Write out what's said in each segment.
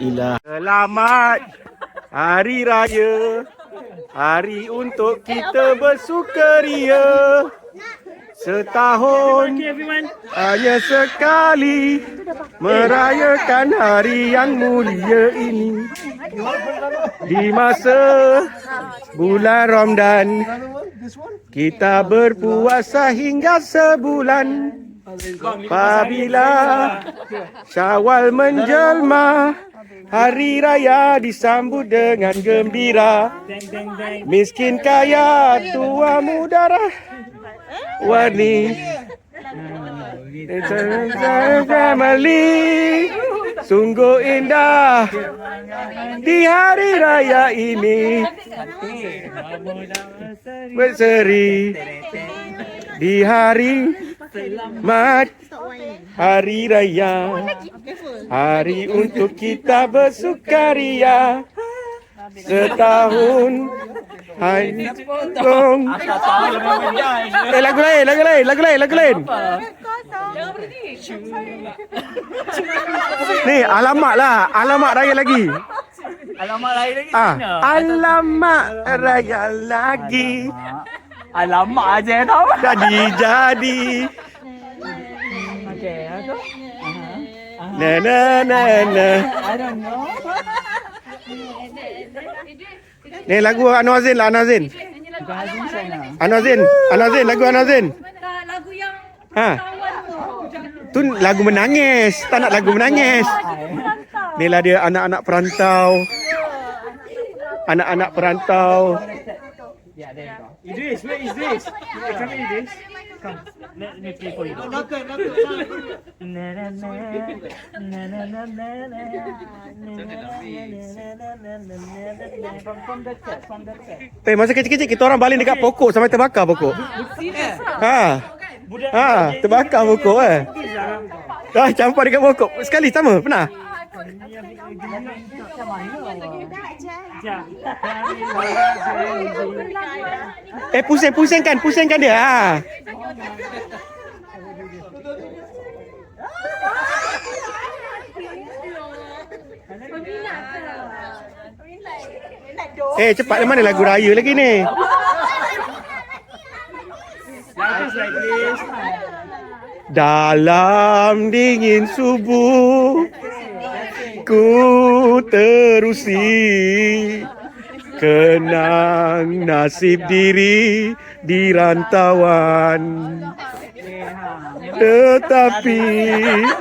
La ilah. Selamat Hari Raya. Hari untuk kita bersukaria. Setahun hanya sekali merayakan hari yang mulia ini. Di masa bulan Ramadan kita berpuasa hingga sebulan. Apabila Syawal menjelma Hari raya disambut dengan gembira. Miskin kaya tua muda rah. Warni. Family. Sungguh indah. Di hari raya ini. Berseri. Di hari Mat. Hari Raya. Hari untuk kita bersukaria Setahun Hai Gong Eh lagu lain, lagu lain, lagu lain, lagu lain. Ni alamak lah, alamak raya lagi. Alamak lain lagi Ah, mana? alamak raya lagi Alamak aja tau. Jadi jadi Okey, aku. Na na na na I don't know. Ni lagu Anwar Zain lah Anwar Zain. Anwar Zain Anwar Zain lagu Anwar Zain lagu yang Ha. Tu lagu menangis Tak nak lagu menangis Ni lah dia anak-anak perantau Anak-anak perantau Yeah, there you go. Idris, where is this? Come here, Idris. Come. Let me play for you. Na na na na na na na na From from the chat, from the chat. Eh masa kecil-kecil kita orang baling dekat pokok Sampai terbakar pokok Ha Ha terbakar pokok eh Dah campur dekat pokok Sekali sama pernah Eh pusing pusingkan pusingkan dia ha. Eh cepat mana lagu raya lagi ni. Dalam dingin subuh Ku terusi. Kenang nasib diri di rantauan. Tetapi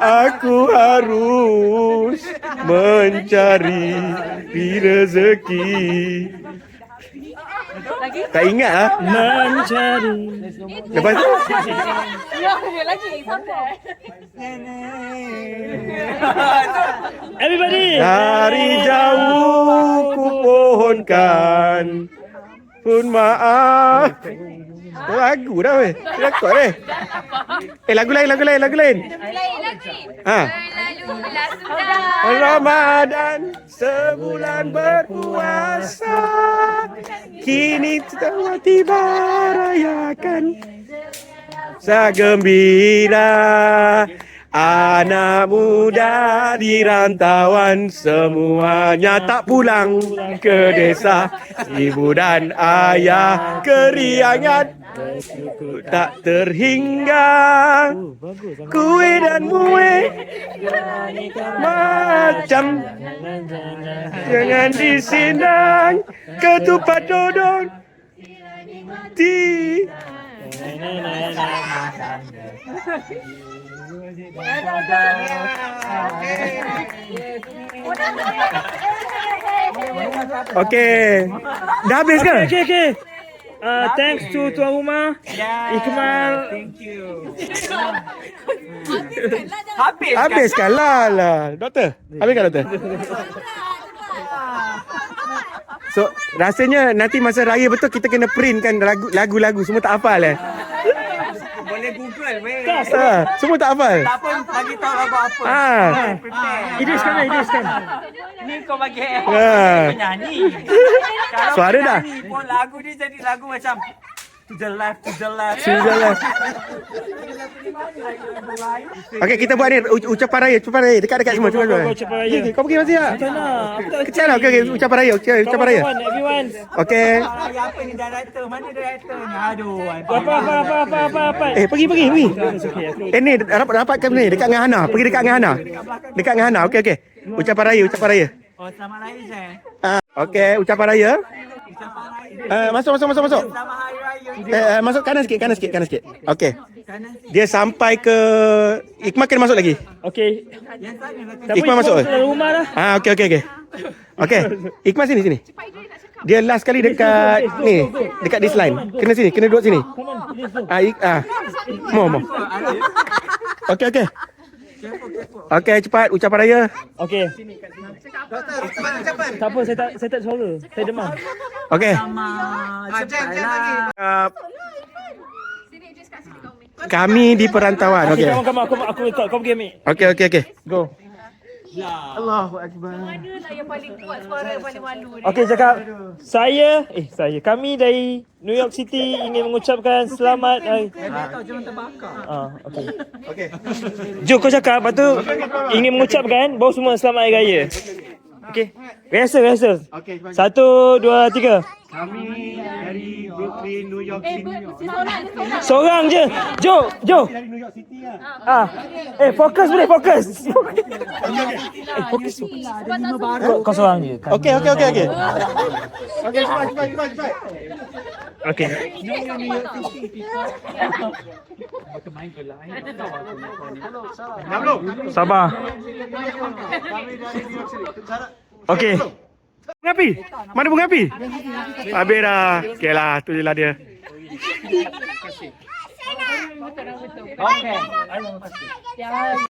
aku harus mencari rezeki Tak ingat ah. Mencari. Lepas tu Ya, dia lagi. Sampai. Everybody. Dari jauh ku pohonkan Pun maaf Lagu dah weh. Rekod eh Eh lagu lain lagu lain lagu lain. Lain lagi. Ha. Ramadan sebulan berpuasa. Kini telah tiba rayakan Sagembira Anak muda di rantauan Semuanya tak pulang ke desa. Ibu dan ayah keriangan Tak terhingga Kue dan mue Macam Jangan disinang Ketupat dodon Di Okey Dah habis ke? Okay, okay. Uh, thanks to Tuan Rumah, Ikmal. Thank you. Habis. Habiskan lah lah Doktor Habiskan doktor So rasanya nanti masa raya betul kita kena print kan lagu- lagu-lagu semua tak hafal eh. Boleh Google weh. Ha, semua tak hafal. Tak pun bagi tahu lagu apa. Ha. Prepare. Idris kan, Idris kan. Ni kau bagi Ha. kau nyanyi. Kalau Suara dah. pun lagu dia jadi lagu macam To the left, to the left. Switzerland. Okey, kita buat ni ucapan raya, ucapan raya dekat-dekat semua. Cuba cuba. ucapan raya. Kau pergi masih tak? Tak Kecil lah. Okey, okey, ucapan raya, ucapan ucapan raya. Everyone. Okey. Raya apa ni director? Mana director ni? Aduh. Apa, apa, apa, apa, apa, apa. Eh, pergi pergi pergi. Okay, Eh ni dapat dapatkan ni dekat dengan Hana. Pergi dekat dengan Hana. Dekat dengan Hana. Okey okey. Ucapan raya, ucapan raya. Oh, selamat raya, Zah. Ah, okey, ucapan raya. Ucapan raya. Uh, masuk masuk masuk masuk. Selamat. Eh, uh, masuk kanan sikit, kanan sikit, kanan sikit. Okey. Dia sampai ke Ikmal kena masuk lagi. Iqbal apa, masuk, eh? rumah lah. Ah, okey okey okey. Okey. Ikmal sini sini. Dia last kali dekat ni, dekat this line. Kena sini, kena duduk sini. Ah, ik, ah. Mo mo. Okey okey. Okey, cepat ucapan raya. Okay. Tak apa, saya tak, saya tak suara. Saya demam. Okey. Selamat. Cepatlah. Uh, kami di perantauan. Okay, Okey. kamu, kamu, aku, aku record. Kau pergi ambil. Okey okey okey. Go. Allahu akbar. Mana lah yang paling kuat suara yang paling malu ni. Okay, cakap. Saya, eh saya, kami dari New York City ingin mengucapkan selamat hari. Kau jangan terbakar. Ah, okay. Okey. Jo, kau cakap. Lepas tu, ingin mengucapkan bawa semua selamat hari raya. Okay. Rehearsal, rehearsal. Okey. Satu, dua, tiga. Kami dari Brooklyn, New York City. Seorang je. Jo, Jo. Dari New York City lah. Ah. Eh, fokus boleh, fokus. Eh, fokus. Kau, kau seorang je. Okey okey okey okey. Okey, cepat cepat cepat cepat. Okay. Sabar. Okay. Bunga api? Mana bunga api? Habis dah. Okey lah, tu je lah dia. Okay.